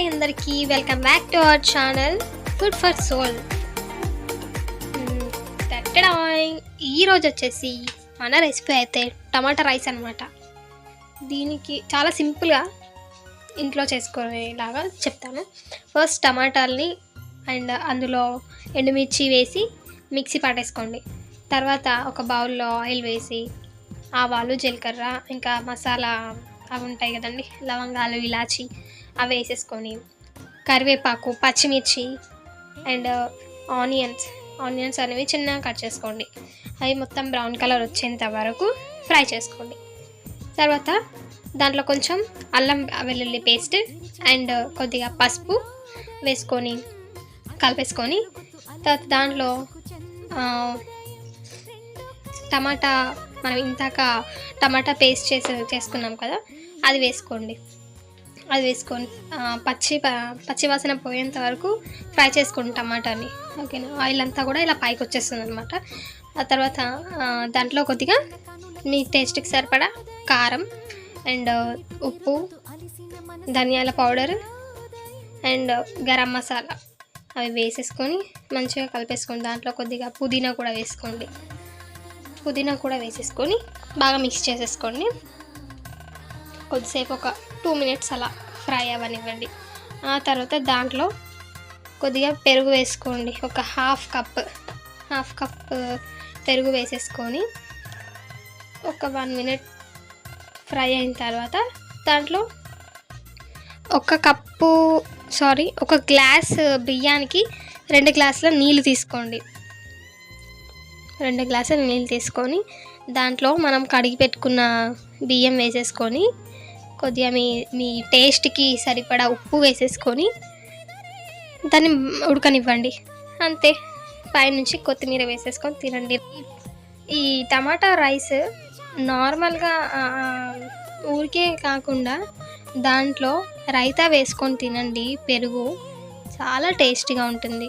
Hi అందరికీ. Welcome back to our channel food for soul ఈరోజు వచ్చేసి మన రెసిపీ అయితే టమాటా రైస్ అనమాట దీనికి చాలా సింపుల్గా ఇంట్లో చేసుకునేలాగా చెప్తాను. ఫస్ట్ టమాటాలని అండ్ అందులో ఎండుమిర్చి వేసి మిక్సీ పట్టేసుకోండి. తర్వాత ఒక బౌల్లో ఆయిల్ వేసి ఆవాలు జీలకర్ర ఇంకా మసాలా అవి ఉంటాయి కదండి లవంగాలు ఇలాచి అవి వేసేసుకొని కరివేపాకు పచ్చిమిర్చి అండ్ ఆనియన్స్. ఆనియన్స్ అనేవి చిన్నగా కట్ చేసుకోండి. అవి మొత్తం బ్రౌన్ కలర్ వచ్చేంత వరకు ఫ్రై చేసుకోండి. తర్వాత దాంట్లో కొంచెం అల్లం వెల్లుల్లి పేస్ట్ అండ్ కొద్దిగా పసుపు వేసుకొని కలిపేసుకొని తర్వాత దాంట్లో టమాటా మనం ఇంతాక టమాటా పేస్ట్ చేసి చేసుకున్నాం కదా అది వేసుకోండి. అది వేసుకొని పచ్చి పచ్చి వాసన పోయేంత వరకు ఫ్రై చేసుకోండి టమాటాని. ఓకేనా? ఆయిల్ అంతా కూడా ఇలా పైకి వచ్చేస్తుంది అనమాట ఆ తర్వాత దాంట్లో కొద్దిగా మీ టేస్ట్కి సరిపడా కారం అండ్ ఉప్పు ధనియాల పౌడర్ అండ్ గరం మసాలా అవి వేసేసుకొని మంచిగా కలిపేసుకోండి. దాంట్లో కొద్దిగా పుదీనా కూడా వేసుకోండి. పుదీనా కూడా వేసేసుకొని బాగా మిక్స్ చేసేసుకోండి. కొద్దిసేపు ఒక టూ మినిట్స్ అలా ఫ్రై అవ్వనివ్వండి. ఆ తర్వాత దాంట్లో కొద్దిగా పెరుగు వేసుకోండి. ఒక హాఫ్ కప్ హాఫ్ కప్ పెరుగు వేసేసుకొని ఒక వన్ మినిట్ ఫ్రై అయిన తర్వాత దాంట్లో ఒక కప్పు సారీ ఒక గ్లాస్ బియ్యానికి రెండు గ్లాసుల నీళ్ళు తీసుకోండి. రెండు గ్లాసుల నీళ్ళు తీసుకొని దాంట్లో మనం కడిగి పెట్టుకున్న బియ్యం వేసేసుకొని కొద్దిగా మీ మీ టేస్ట్కి సరిపడా ఉప్పు వేసేసుకొని దాన్ని ఉడకనివ్వండి. అంతే. పైనుంచి కొత్తిమీర వేసేసుకొని తినండి. ఈ టమాటా రైస్ నార్మల్గా ఊరికే కాకుండా దాంట్లో రైతా వేసుకొని తినండి. పెరుగు చాలా టేస్టీగా ఉంటుంది.